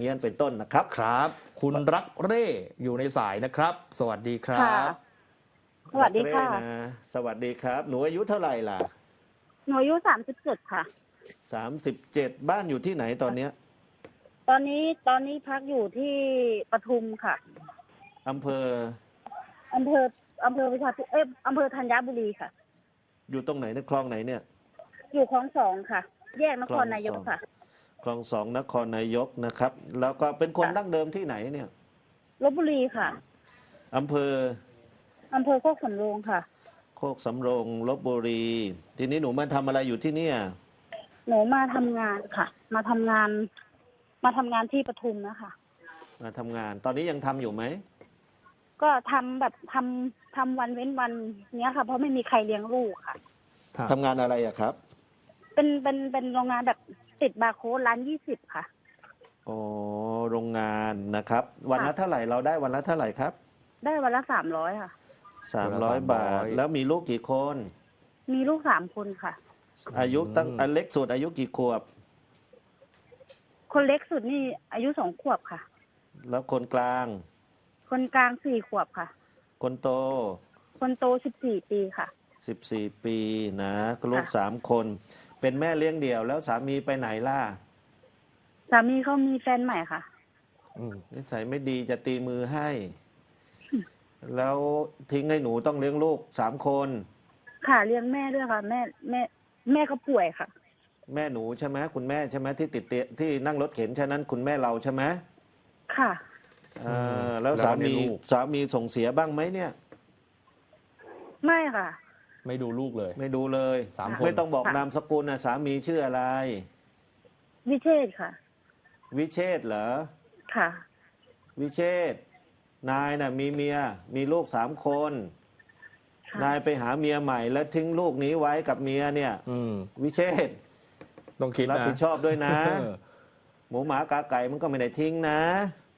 เงี้ยเป็นต้นนะครับครับ คุณรักเร่อยู่ในสายนะครับ สวัสดีครัค่ะบสวัสดีค่ะรักเร่นะสวัสดีครับ หนูอายุเท่าไหร่ล่ะ หนูอายุสามสิบเจ็ดค่ะสามสิบเจ็ดบ้านอยู่ที่ไหนตอนเนี้ย ตอนนี้ตอนนี้พักอยู่ที่ปทุมค่ะอำเภออำเภออำเภอวิชาธิเอ้ยอำเภอธัญบุรีค่ะ อยู่ตรงไหนในคลองไหนเนี่ย อยู่คลองสองค่ะ แยกนครคลองสองนายกค่ะ คลองสองนครนายกนะครับ แล้วก็เป็นคนค่ะดั้งเดิมที่ไหนเนี่ยลบบุรีค่ะอำเภออำเภอโคกสำโรงค่ะ โคกสำโรงลบบุรี ทีนี้หนูมาทำอะไรอยู่ที่เนี่ยหนูมาทำงานค่ะ มาทำงาน มาทำงานที่ปทุมนะคะ มาทำงาน ตอนนี้ยังทำอยู่ไหมก็ทำแบบทำทำวันเว้นวันเนี้ยค่ะ เพราะไม่มีใครเลี้ยงลูกค่ะ ครับ ทำงานอะไรอะครับ เป็นเป็นเป็นโรงงานแบบติดบาร์โค้ดร้านยี่สิบค่ะอ๋อโรงงานนะครับ วันละค่ะเท่าไหร่เราได้วันละเท่าไหร่ครับได้วันละสามร้อยค่ะ สามวันร้อละย300บาทแล้วมีลูกกี่คน มีลูกสามคนค่ะ อายุตั้งอันเล็กสุดอายุกี่ขวบ คนเล็กสุดนี่อายุสองขวบค่ะ แล้วคนกลาง คนกลางสี่ขวบค่ะ คนโต คนโตสิบสี่ปีค่ะสิบสี่ปีนะลูกค่ะสามคน เป็นแม่เลี้ยงเดี่ยว แล้วสามีไปไหนล่ะสามีเขามีแฟนใหม่ค่ะ อืมนิสัยไม่ดีจะตีมือให้ แล้วทิ้งให้หนูต้องเลี้ยงลูกสามคน ค่ะเลี้ยงแม่ด้วยค่ะ แม่แม่ แม่เขาป่วยค่ะ แม่หนูใช่ไหมคุณแม่ใช่ไหมที่ติดเตียที่นั่งรถเข็นฉะนั้นคุณแม่เราใช่ไหมค่ะ เออแล้วสามีสามีส่งเสียบ้างไหมเนี่ย ไม่ค่ะ ไม่ดูลูกเลย ไม่ดูเลยสามคน ไม่ต้องบอกค่ะนามสกุลนะสามีชื่ออะไร วิเชษค่ะ วิเชษฐ์เหรอ ค่ะ วิเชษฐ์นายน่ะมีเมียมีลูกสามคน ค่ะ นายไปหาเมียใหม่ แล้วทิ้งลูกนี้ไว้กับเมียเนี่ย อืม วิเชษฐ์ต้องคิดรับนะผิดชอบด้วยนะ เออ หมูหมากาไก่มันก็ไม่ได้ทิ้งนะ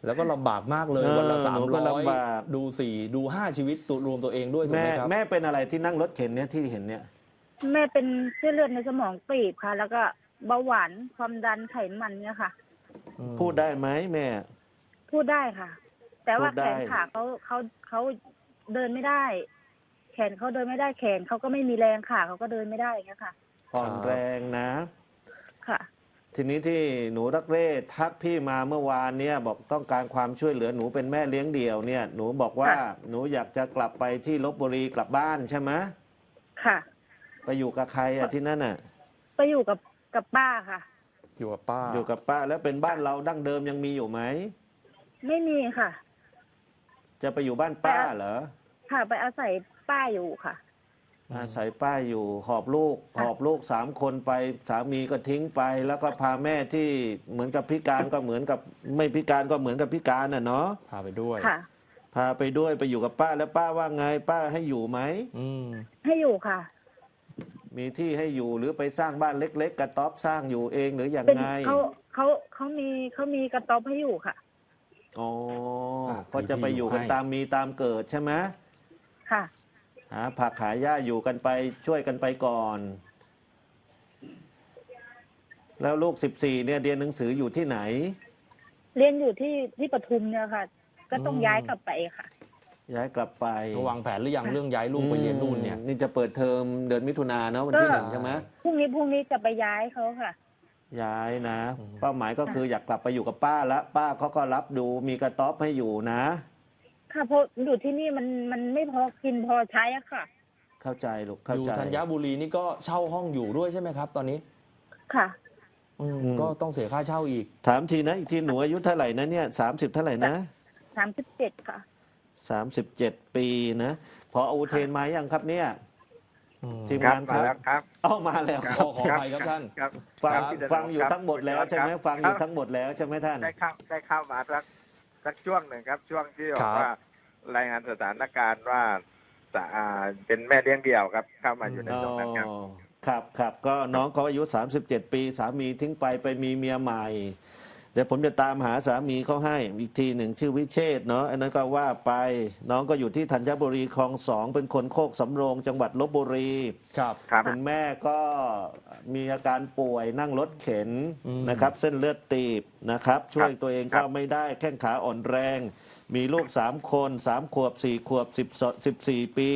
แล้วก็ลำบากมากเลยเออวันละหสามนูก็ร้อยลำบาก ดูสี่ดูห้าชีวิตตัวรวมตัวเองด้วยถูกแม่ไหมครับแม่เป็นอะไรที่นั่งรถเข็นเนี่ยที่เห็นเนี่ย แม่เป็นเส้นเลือดในสมองตีบค่ะ แล้วก็เบาหวานความดันไขมันเนี่ยค่ะ อืมพูดได้ไหมแม่ พูดได้ค่ะ แต่ว่าพูดได้แขนขาเขาเขาเขาเดินไม่ได้ แขนเขาเดินไม่ได้แขนเขาก็ไม่มีแรงขาเขาก็เดินไม่ได้อย่างเงี้ยค่ะ อ่อนแรงนะ ค่ะ ทีนี้ที่หนูรักเร่ทักพี่มาเมื่อวานเนี่ยบอกต้องการความช่วยเหลือหนูเป็นแม่เลี้ยงเดี่ยวเนี่ย หนูบอกว่าค่ะ หนูอยากจะกลับไปที่ลบบุรีกลับบ้านใช่ไหมค่ะ ไปอยู่กับใครอะที่นั่นอะไปอยู่กับกับป้าค่ะ อยู่กับป้าอยู่กับป้าแล้วเป็นบ้านเราดั้งเดิมยังมีอยู่ไหมไม่มีค่ะ จะไปอยู่บ้านป้าเหรอ ค่ะ ไปอาศัยป้าอยู่ค่ะ อาศัยป้าอยู่หอบลูกค่ะหอบลูกสามคนไปสามีก็ทิ้งไป แล้วก็พาแม่ที่เหมือนกับพิการก็เหมือนกับไม่พิการก็เหมือนกับพิการน่ะเนาะพาไปด้วยค่ะ พาไปด้วยไปอยู่กับป้าแล้วป้าว่าไง ป้าให้อยู่ไหมอืมให้อยู่ค่ะ มีที่ให้อยู่หรือไปสร้างบ้านเล็ก ๆ กระต๊อบสร้างอยู่เองหรืออย่างเป็นไงเขาเขาเขามีเขามีกระต๊อบให้อยู่ค่ะ อ๋ออะก็จะไปอยู่กันมีที่อยู่ให้ตามมีตามเกิดใช่ไหมค่ะ หาผักหาหญ้าอยู่กันไปช่วยกันไปก่อน แล้วลูกสิบสี่เนี่ยเรียนหนังสืออยู่ที่ไหน เรียนอยู่ที่ที่ปทุมเนี่ยค่ะ ก็ต้องย้ายกลับไปค่ะ ย้ายกลับไปเขาวางแผนหรือยังเรื่องย้ายลูกไปเรียนนู่นเนี่ยอืมนี่จะเปิดเทอมเดือนมิถุนายนเนาะวันที่ก็หนึ่งใช่ไหมพรุ่งนี้พรุ่งนี้จะไปย้ายเขาค่ะ ย้ายนะอืมเป้าหมายก็คืออยากกลับไปอยู่กับป้าละป้าเขาก็รับดูมีกระต๊อบให้อยู่นะ ค่ะเพราะอยู่ที่นี่มันมันไม่พอกินพอใช้อะค่ะ เข้าใจลูกเข้าอยู่ใจ ธัญบุรีนี่ก็เช่าห้องอยู่ด้วยใช่ไหมครับ ตอนนี้ค่ะ อืมอืม ก็ต้องเสียค่าเช่าอีก ถามทีนะอีกทีหนูอายุเท่าไหร่นะเนี่ยสามสิบเท่าไหร่นะสามสิบเจ็ดค่ะ สามสิบเจ็ดปีนะพออูเทนมายังครับเนี่ยอืมทีมครับงานคมารับแล้วครับเอามาแล้วขอขออภัยครับท่าน ครับฟังครับพี่ดนฟังอยู่ครับทั้งหมดแล้วใช่ไหมครับฟังอยู่ทั้งหมดแล้วใช่ไหมท่าน ได้เข้าได้เข้ามาสักสักช่วงหนึ่งครับ ช่วงที่บอครักบว่า รายงานสถานการณ์ว่าจะอ่าเป็นแม่เลี้ยงเดี่ยวครับ เข้ามาอยู่ในอ๋อตรงนั้นครับครับครับก็น้องเขาอายุ 37 ปี สามีทิ้งไปไปมีเมียใหม่ เดี๋ยวผมจะตามหาสามีเขาให้อีกทีหนึ่งชื่อวิเชษฐ์เนาะอันนั้นก็ว่าไปน้องก็อยู่ที่ธัญบุรีคลองสองเป็นคนโคกสำโรงจังหวัดลบบุรีครับครับคุณแม่ก็มีอาการป่วยนั่งรถเข็นอืมนะครับ เส้นเลือดตีบนะครับ ช่วยตัวเองครัก็บไม่ได้แข้งขาอ่อนแรง มีลูกสามคนสามขวบสี่ขวบสิบสิบสี่ปี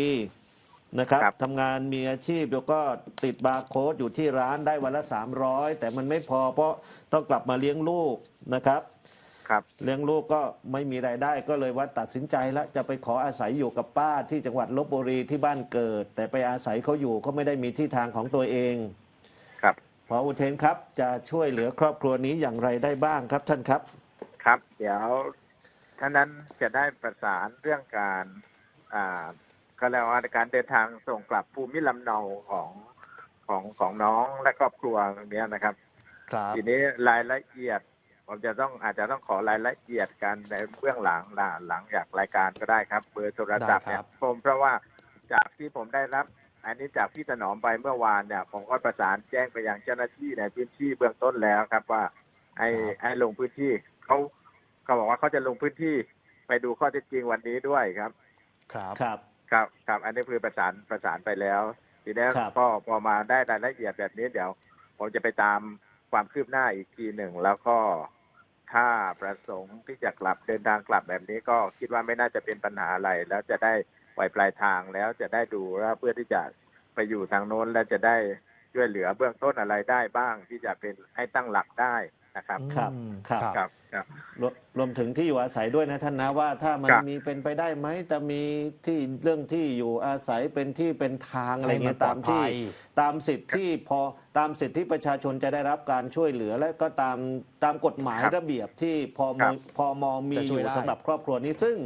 นะครับ ทำงานมีอาชีพแล้วก็ติดบาร์โค้ดอยู่ที่ร้านได้วันละ300แต่มันไม่พอเพราะต้องกลับมาเลี้ยงลูกนะครับ ครับเลี้ยงลูกก็ไม่มีรายได้ก็เลยว่าตัดสินใจแล้วจะไปขออาศัยอยู่กับป้าที่จังหวัดลบบุรีที่บ้านเกิด แต่ไปอาศัยเขาอยู่เขาไม่ได้มีที่ทางของตัวเองครับ พออุเทนครับจะช่วยเหลือครอบครัวนี้อย่างไรได้บ้างครับท่านครับ ครับ เดี๋ยว ท่านนั้นจะได้ประสานเรื่องการอ่าก็แล้วว่าการเดินทางส่งกลับภูมิลำเนาของของของน้องและครอบครัวตรงเนี้ยนะครับ ครับทีนี้รายละเอียดผมจะต้องอาจจะต้องขอรายละเอียดกันในเบื้องหลังหลังหลังจากรายการก็ได้ครับ เบอร์โทรศัพท์เนี่ยผมเพราะว่าจากที่ผมได้รับ อันนี้จากพี่ถนอมไปเมื่อวานเนี่ยผมก็ประสานแจ้งไปยังเจ้าหน้าที่ในพื้นที่เบื้องต้นแล้วครับว่าให้ให้ลงพื้นที่เขา เขาบอกว่าเขาจะลงพื้นที่ไปดูข้อเท็จจริงวันนี้ด้วยครับ ครับครับ ครับครับอันนี้คือประสานประสานไปแล้ว ทีนี้ครับ ก็พอมาได้รายละเอียดแบบนี้เดี๋ยว ผมจะไปตามความคืบหน้าอีกทีหนึ่ง แล้วก็ถ้าประสงค์ที่จะกลับเดินทางกลับแบบนี้ก็คิดว่าไม่น่าจะเป็นปัญหาอะไร แล้วจะได้ปล่อยปลายทางแล้วจะได้ดูว่าเพื่อที่จะไปอยู่ทางโน้น แล้วจะได้ช่วยเหลือเบื้องต้นอะไรได้บ้าง ที่จะเป็นให้ตั้งหลักได้ นะครับ ครับอืมครับ ครับครับ รวมรวมถึงที่อยู่อาศัยด้วยนะท่านนะว่าถ้ามันครับ มีเป็นไปได้ไหมแต่มีที่เรื่องที่อยู่อาศัยเป็นที่เป็นทางอะไรเงี้ยให้มันตามที่ปลอดภัยตามสิทธิ์ที่พอตามสิทธิที่ประชาชนจะได้รับการช่วยเหลือ และก็ตามตามกฎหมายครับระเบียบที่พอมครับ พอมมีจะอช่วยยู่ได้ สำหรับครอบครัวนี้ซึ่ง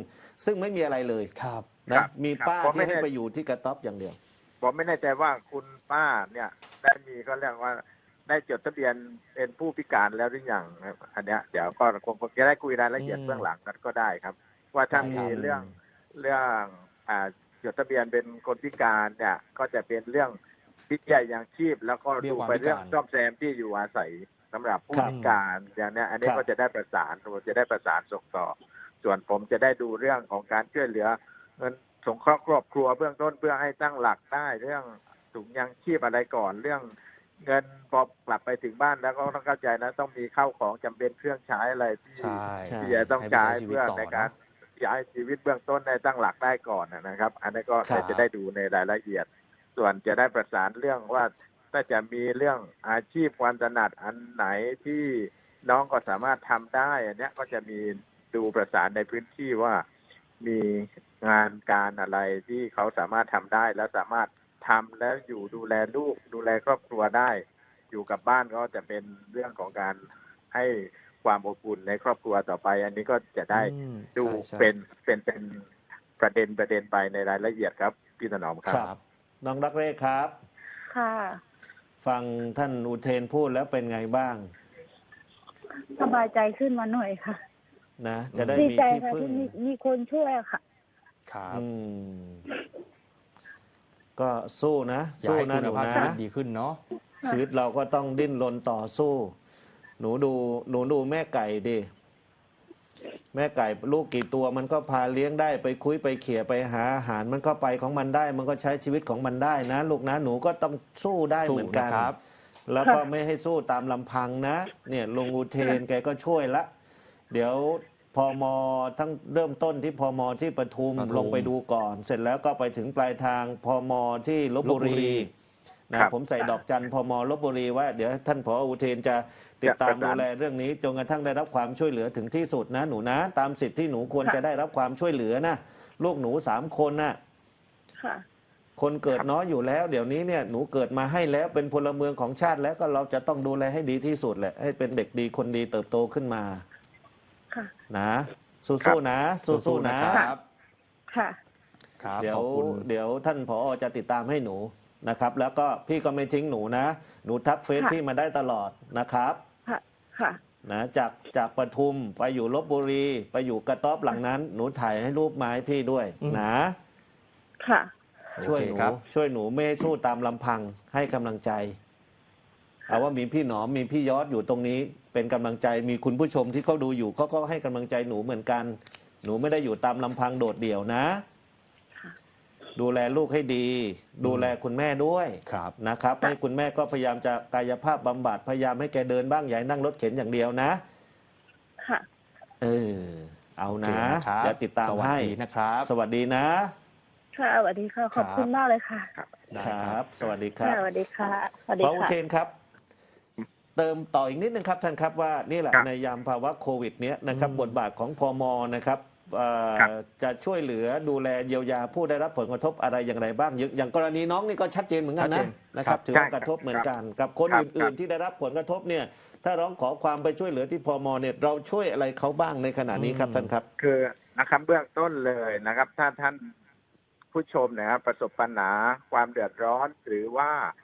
ซึ่งไม่มีอะไรเลยครับ ครันะบมีครับป้าผมไม่ที่ให้แน่ ไปอยู่ที่กระต๊อบอย่างเดียว ผมไม่แน่ใจว่าคุณป้าเนี่ยได้มีก็เรียกว่า ได้จดทะเบียนเป็นผู้พิการแล้วหรือยังครับอันเนี้ยเดี๋ยวก็คงจะได้คุยรายละเอียดอืมเบื้องหลังกันก็ได้ครับ ว่าถ้าได้มีครับเรื่องเรื่องอ่าจดทะเบียนเป็นคนพิการเนี่ยก็จะเป็นเรื่องพิจัยอย่างชีพ แล้วก็เบี้ยดูความไปเรื่องพิการซ่อมแซมที่อยู่อาศัยสำหรับผู้ครับพิการอย่างเนี้ยอันนี้ครับก็จะได้ประสานผมจะได้ประสานส่งต่อ ส่วนผมจะได้ดูเรื่องของการช่วยเหลือเงินสงเคราะห์ครอบครัวเบื้องต้นเพื่อให้ตั้งหลักได้เรื่องถุงยังชีพอะไรก่อนเรื่อง เงินพอกลับไปถึงบ้านแล้วก็ต้องเข้าใจนะ ต้องมีข้าวของจำเป็นเครื่องใช้อะไรที่ใช่ใช่ที่จะต้องให้ไปใช้ใช้ชีวิตเพื่อต่อในการเนอะย้ายชีวิตเบื้องต้นได้ตั้งหลักได้ก่อนนะครับ อันนี้ก็ครับจะได้ดูในรายละเอียด ส่วนจะได้ประสานเรื่องว่าถ้าจะมีเรื่องอาชีพความถนัดอันไหนที่น้องก็สามารถทำได้อันเนี้ยก็จะมีดูประสานในพื้นที่ว่ามีงานการอะไรที่เขาสามารถทำได้แล้วสามารถ ทำแล้วอยู่ดูแลลูกดูแลครอบครัวได้ อยู่กับบ้านก็จะเป็นเรื่องของการให้ความอบอุ่นในครอบครัวต่อไป อันนี้ก็จะได้อืมดูใช่ใช่ เป็นเป็นเป็นประเด็นประเด็นไปในรายละเอียดครับพี่ถนอมคครัรับบน้องรักเร่ครับ ค่ะ ฟังท่านอุเทนพูดแล้วเป็นไงบ้างสบายใจขึ้นมาหน่อยค่ะนะ จะได้ดีมีใจที่ค่ะพึ่ที่งมีมีคนช่วยอะค่ะ ครับ อืม ก็สู้นะ อยากสู้ให้นะคุหนูณภาพนะ ชีวิตดีขึ้นเนาะ ชีวิตเราก็ต้องดิ้นรนต่อสู้ หนูดูหนูดูแม่ไก่ดิแม่ไก่ลูกกี่ตัวมันก็พาเลี้ยงได้ไปคุยไปเขี่ยไปหาอาหารมันก็ไปของมันได้ มันก็ใช้ชีวิตของมันได้นะ ลูกนะหนูก็ต้องสู้ได้สู้เหมือนกัน นะครับ แล้วก็ไม่ให้สู้ตามลำพังนะ เนี่ยลุงอุเทนแกก็ช่วยละ เดี๋ยว พอมทั้งเริ่มต้นที่พอมที่ปทุมปทุมลงไปดูก่อน เสร็จแล้วก็ไปถึงปลายทางพอมที่ลบบุลพบุรีรีนะครับผมใส่ดอกจันพอมลบบุรีว่าเดี๋ยวท่านผออุเทนจะติดตามจะประสานดูแลเรื่องนี้จนกระทั่งได้รับความช่วยเหลือถึงที่สุดนะหนูนะตามสิทธิ์ที่หนูควรค่ะจะได้รับความช่วยเหลือนะลูกหนูสามคนน่ะ ค่ะ คนเกิดน้อยอยู่แล้ว เดี๋ยวนี้เนี่ยหนูเกิดมาให้แล้วเป็นพลเมืองของชาติแล้วก็เราจะต้องดูแลให้ดีที่สุดแหละให้เป็นเด็กดีคนดีเติบโตขึ้นมา ค่ะ นะสู้ๆนะสู้ๆนะครับค่ะ ครับเดี๋ยขวอบคุณเดี๋ยวท่านผอจะติดตามให้หนูนะครับ แล้วก็พี่ก็ไม่ทิ้งหนูนะ หนูทักเฟซค่ะ พี่มาได้ตลอดนะครับค่ะ ค่ะ นะจากจากปทุมไปอยู่ลบบุรี ไปอยู่กระต๊อบหลังนั้น หนูถ่ายให้รูปมาให้พี่ด้วยอืมนะ ค่ะ ช่วยโอหเคนูครับ ช่วยหนูไม่ให้สู้ตามลำพังให้กำลังใจเอาว่ามีพี่หนอมมีพี่ยอดอยู่ตรงนี้ เป็นกำลังใจมีคุณผู้ชมที่เขาดูอยู่เขาก็ให้กำลังใจหนูเหมือนกัน หนูไม่ได้อยู่ตามลำพังโดดเดี่ยวนะค่ะดูแลลูกให้ดี ดูแลคุณแม่ด้วยครับนะครับให้คุณแม่ก็พยายามจะกายภาพบำบัดพยายามให้แกเดินบ้างอย่าให้นั่งรถเข็นอย่างเดียวนะ ค่ะ เออเอาโอเคนะนะครับเดี๋ยวติดตามสวัสให้ดีนะครับ สวัสดีนะค่ะสวัสดีค่ะ ขอบคุณมากเลยค่ะได้ครับ สวัสดีคค่ะรับ สวัสดีค่ะ สวัสดีพระอุค่ะเทนครับ เติมต่ออีกนิดนึงครับท่านครับว่านี่แหละครับในยามภาวะโควิดเนี้ยนะครับบทบาทของพมนะครับเอ่อครับจะช่วยเหลือดูแลเยียวยาผู้ได้รับผลกระทบอะไรอย่างไรบ้าง อย่างอย่างกรณีน้องนี่ก็ชัดเจนเหมือนกันชัดเจนะนนะครับครับ ถือว่ากระทบเหมือนกัน กับคนครับอื่นครับๆที่ได้รับผลกระทบเนี่ย ถ้าร้องขอความไปช่วยเหลือที่พมเนี่ยเราช่วยอะไรเขาบ้างในขณะนี้ครับท่านครับ คือนะครับเบื้องต้นเลยนะครับ ถ้าท่านผู้ชมนะครับประสบปัญหาความเดือดร้อนหรือว่าพบ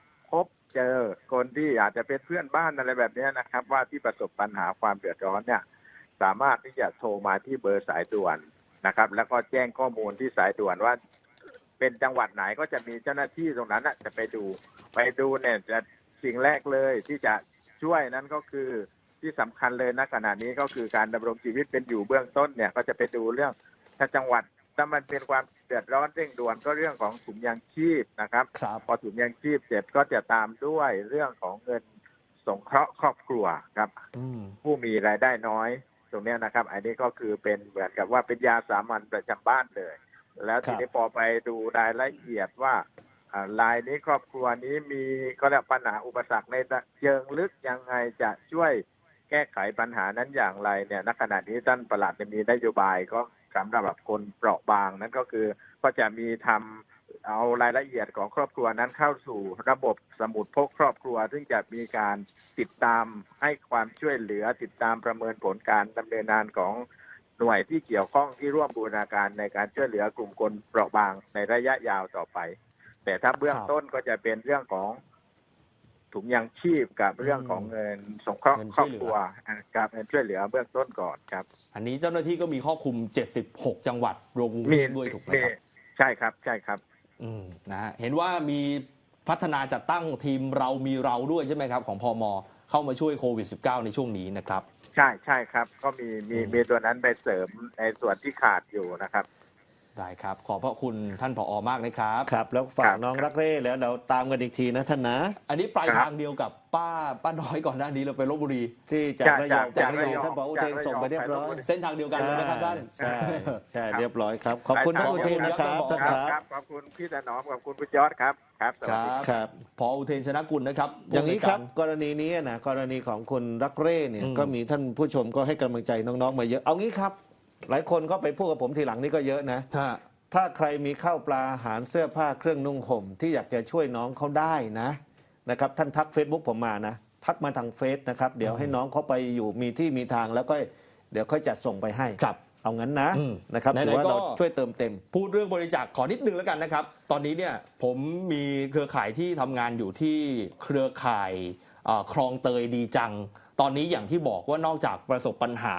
เจอคนที่อาจจะเป็นเพื่อนบ้านอะไรแบบนี้นะครับ ว่าที่ประสบปัญหาความเดือดร้อนเนี่ย สามารถที่จะโทรมาที่เบอร์สายด่วนนะครับ แล้วก็แจ้งข้อมูลที่สายด่วนว่า เป็นจังหวัดไหนก็จะมีเจ้าหน้าที่ตรงนั้นจะไปดูไปดูเนี่ยจะสิ่งแรกเลยที่จะช่วยนั้นก็คือที่สำคัญเลยณขณะนี้ก็คือการดำรงชีวิตเป็นอยู่เบื้องต้นเนี่ย ก็จะไปดูเรื่องถ้าจังหวัดถ้ามันเป็นความ เดือดร้อนเร่งด่วนก็เรื่องของถุงยางชีพนะครับ ครับ พอถุงยางชีพเสร็จก็จะตามด้วยเรื่องของเงินสงเคราะห์ครอบครัวครับ อืม ผู้มีรายได้น้อยตรงเนี้ยนะครับ อันนี้ก็คือเป็นเหมือนกับว่าเป็นยาสามัญประจำบ้านเลย แล้วทีนี้พอไปดูรายละเอียดว่าอ่ารายนี้ครอบครัวนี้มีก็เรียกปัญหาอุปสรรคในเชิงลึกยังไงจะช่วยแก้ไขปัญหานั้นอย่างไรเนี่ยณขณะนี้ท่านประหลัดจะมีนโยบายก็ สำหรับคนเปราะบางนั่นก็คือก็จะมีทำเอารายละเอียดของครอบครัวนั้นเข้าสู่ระบบสมุดพกครอบครัว ซึ่งจะมีการติดตามให้ความช่วยเหลือติดตามประเมินผลการดำเนินงานของหน่วยที่เกี่ยวข้องที่ร่วมบูรณาการในการช่วยเหลือกลุ่มคนเปราะบางในระยะยาวต่อไป แต่ถ้าเบื้องต้นก็จะเป็นเรื่องของ ถุงยางชีพกับเรื่องของเงินสงเคราะห์เงินคช่รอวยบเหลือ ครัวอ่ากับเงินช่วยเหลือเบื้องต้นก่อนครับ อันนี้เจ้าหน้าที่ก็มีครอบคลุม 76 จังหวัดรวมกรุงเทพด้วยถูกไหมครับใช่ครับใช่ครับ อืมนะฮะเห็นว่ามีพัฒนาจัดตั้งทีมเรามีเราด้วยใช่ไหมครับ ของพมเข้ามาช่วยโควิด -19 ในช่วงนี้นะครับ ใช่ใช่ครับ ก็มีมีอืมมีตัวนั้นไปเสริมในส่วนที่ขาดอยู่นะครับ ได้ครับ ขอบพระคุณท่านผอมากนะครับ ครับ แล้วฝาคกรับน้องรักเร่แล้วเราตามกันอีกทีนะท่านนะ อันนี้ปลายครับทางเดียวกับป้าป้าน้อยก่อนหน้านี้เราไปลบบุรี ที่จากระยองจาจากกระยองระยองท่านบอกอุเทนจากระยองส่งไปเรียบร้อย ไปลพบุรี เส้นทางเดียวกันเลยนะครับท่าน ใช่ใช่ครับ เรียบร้อยครับ ขอบคุณท่านอุเทนนะครับขอบคุท่านณครับขอบคุณพี่ถนอมขอบคุณคุณยอดครับครับสควัสรัดีบครับ พออุเทนชนะกุลนะครับอย่างนี้ครับผู้กรณีนี้นะกรณีของคุณรักเร่เนี่ยอืมก็มีท่านผู้ชมก็ให้กำลังใจน้องๆมาเยอะเอางี้ครับ หลายคนก็ไปพูดกับผมทีหลังนี่ก็เยอะนะในการฮะถ้าใครมีข้าวปลาอาหารเสื้อผ้าเครื่องนุ่งห่ม ที่อยากจะช่วยน้องเขาได้นะนะครับท่านทัก Facebook ผมมานะ ทักมาทางเฟซนะครับ เดี๋ยวให้น้องเขาไปอยู่มีที่มีทางแล้วก็เดี๋ยวค่อยจัดส่งไปให้ครับ เอางั้นนะอืมนะครับไหนๆถือว่าก็ เราช่วยเติมเต็ม พูดเรื่องบริจาคขอนิดนึงแล้วกันนะครับ ตอนนี้เนี่ยผมมีเครือข่ายที่ทำงานอยู่ที่เครือข่ายเอ่อคลองเตยดีจัง ตอนนี้อย่างที่บอกว่านอกจากประสบปัญหา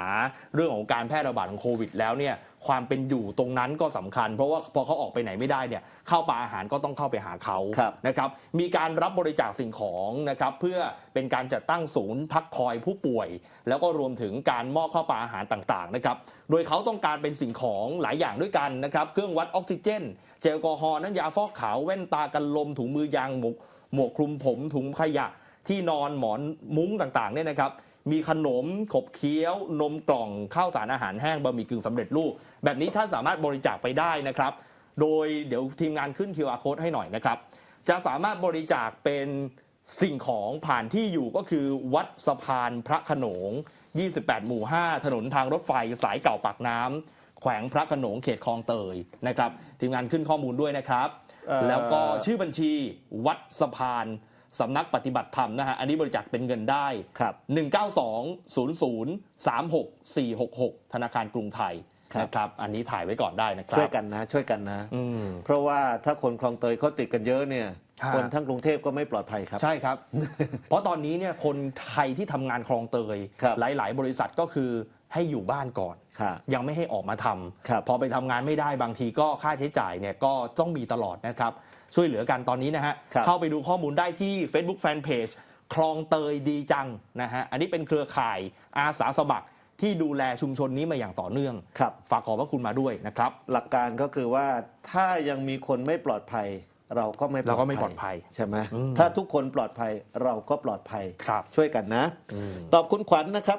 เรื่องของการแพร่ระบาดของโควิด แล้วเนี่ยความเป็นอยู่ตรงนั้นก็สำคัญ เพราะว่าพอเขาออกไปไหนไม่ได้เนี่ยข้าวปลาอาหารก็ต้องเข้าไปหาเขาครับนะครับมีการรับบริจาคสิ่งของนะครับเพื่อเป็นการจัดตั้งศูนย์พักคอยผู้ป่วย แล้วก็รวมถึงการมอบข้าวปลาอาหารต่างๆนะครับโดยเขาต้องการเป็นสิ่งของหลายอย่างด้วยกันนะครับเครื่องวัดออกซิเจน เจลแอลกอฮอล์น้ำยาฟอกขาวแว่นตากันลมถุงมือยางหมวกหมวกคลุมผมถุงขยะ ที่นอนหมอนมุ้งต่างๆเนี่ยนะครับมีขนมขบเคี้ยวนมกล่องข้าวสารอาหารแห้งบะหมี่กึ่งสำเร็จรูป แบบนี้ท่านสามารถบริจาคไปได้นะครับ โดยเดี๋ยวทีมงานขึ้น QR code ให้หน่อยนะครับ จะสามารถบริจาคเป็นสิ่งของผ่านที่อยู่ก็คือวัดสะพานพระโขนง 28 หมู่ 5 ถนนทางรถไฟสายเก่าปากน้ำแขวงพระโขนงเขตคลองเตยนะครับ ทีมงานขึ้นข้อมูลด้วยนะครับเอ่อแล้วก็ชื่อบัญชีวัดสะพาน สำนักปฏิบัติธรรมนะฮะ อันนี้บริจาคเป็นเงินได้ครับ 192 00 36 466 ธนาคารกรุงไทยครับนะครับ อันนี้ถ่ายไว้ก่อนได้นะครับ ช่วยกันนะ ช่วยกันนะอืมเพราะว่าถ้าคนคลองเตยเขาติดกันเยอะเนี่ยฮะคนทั้งกรุงเทพก็ไม่ปลอดภัยครับ ใช่ครับ เพราะตอนนี้เนี่ยคนไทยที่ทำงานคลองเตยครับหลาย ๆ บริษัทก็คือให้อยู่บ้านก่อนครับยังไม่ให้ออกมาทำครับพอไปทำงานไม่ได้บางทีก็ค่าใช้จ่ายเนี่ยก็ต้องมีตลอดนะครับ ช่วยเหลือกันตอนนี้นะฮะครับเข้าไปดูข้อมูลได้ที่ Facebook Fanpage คลองเตยดีจังนะฮะ อันนี้เป็นเครือข่ายอาสาสมัครที่ดูแลชุมชนนี้มาอย่างต่อเนื่องครับฝากขอบพระคุณมาด้วยนะครับ หลักการก็คือว่าถ้ายังมีคนไม่ปลอดภัยเราก็ไม่เราก็ไม่ปลอดภัยใช่ไหมอืมถ้าทุกคนปลอดภัยเราก็ปลอดภัยครับช่วยกันนะ ตอบคุณขวัญนะครับ